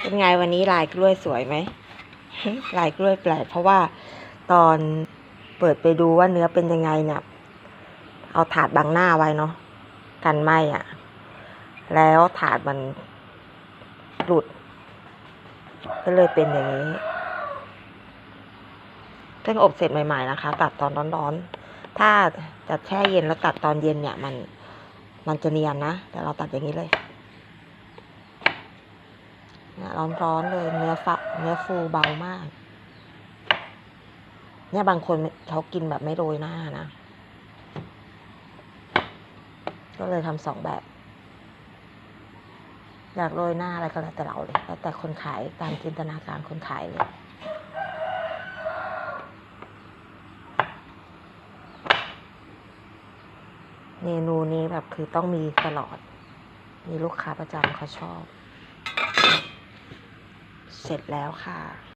เป็นไงวันนี้ลายกล้วยสวยไหมลายกล้วยแปลกเพราะว่าตอนเปิดไปดูว่าเนื้อเป็นยังไงเนี่ย เอาถาดบังหน้าไว้เนาะกันไหมอะ่ะ แล้วถาดมันหลุด ก็เลยเป็นอย่างนี้เพิ่งอบเสร็จใหม่ ๆ นะคะ ตัดตอนร้อนๆ ถ้าจะแช่เย็นแล้วตัดตอนเย็นเนี่ย มันมันจะเนียนนะ แต่เราตัดอย่างนี้เลยเนี่ย ร้อนๆเลยเนื้อฟะเนื้อฟูเบามาก เนี่ยบางคนเขากินแบบไม่โรยหน้านะ ก็เลยทำสองแบบ อยากโรยหน้าอะไรก็แล้วแต่เราเลยแล้วแต่คนขายตามจินตนาการคนขายเลยเมนูนี้แบบคือต้องมีตลอด มีลูกค้าประจำเขาชอบ เสร็จแล้วค่ะ